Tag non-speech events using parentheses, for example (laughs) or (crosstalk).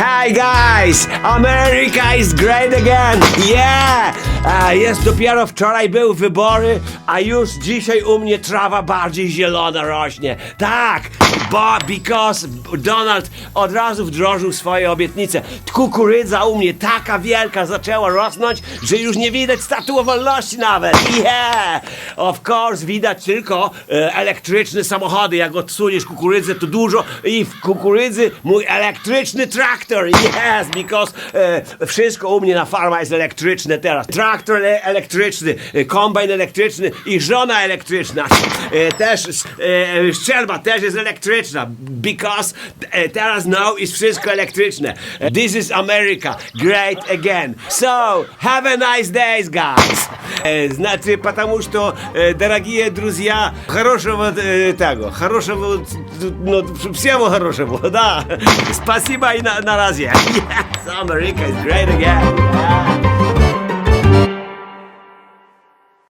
Hi guys! America is great again! Yeah! A, jest dopiero wczoraj były wybory, a już dzisiaj u mnie trawa bardziej zielona rośnie. Tak! Bo, because Donald od razu wdrożył swoje obietnice. Kukurydza u mnie taka wielka zaczęła rosnąć, że już nie widać statuły wolności nawet. Yeah! Of course, widać tylko e, elektryczne samochody. Jak odsuniesz kukurydzę, to dużo i w kukurydzy mój elektryczny traktor. Yes, because e, wszystko u mnie na farma jest elektryczne teraz Traktor ele- elektryczny, e, kombajn elektryczny i żona elektryczna. E, też e, strzelba też jest elektryczna. Because e, teraz now jest wszystko elektryczne. E, This is America. Great again. So, have a nice days, guys. Э, Значит, потому что, э, дорогие друзья, хорошего э, того, хорошего, ну, всего хорошего, да. (laughs) Спасибо и на, на разе. Yes, (laughs) America is great again.